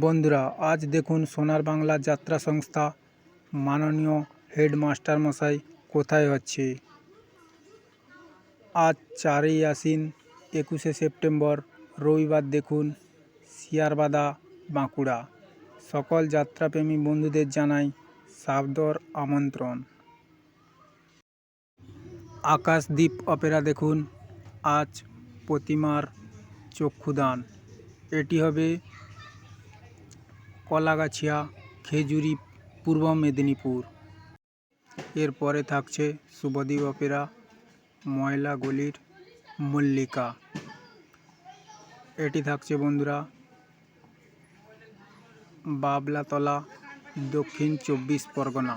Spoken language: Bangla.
বন্ধুরা, আজ দেখুন সোনার বাংলা যাত্রা সংস্থা মাননীয় হেডমাস্টার মশাই কোথায় হচ্ছে? আজ চারই আশ্বিন, একুশে সেপ্টেম্বর, রবিবার দেখুন শিয়ারবাদা, বাঁকুড়া। সকল যাত্রাপ্রেমী বন্ধুদের জানাই সাবদর আমন্ত্রণ। আকাশদ্বীপ অপেরা দেখুন, আজ প্রতিমার চক্ষুদান। এটি হবে কলাগাছিয়া, খেজুরি, পূর্ব মেদিনীপুর। এরপরে থাকছে শুভদ্বীপ অপেরা ময়লাগলির মল্লিকা। এটি থাকছে বন্ধুরা বাবলাতলা, দক্ষিণ চব্বিশ পরগনা।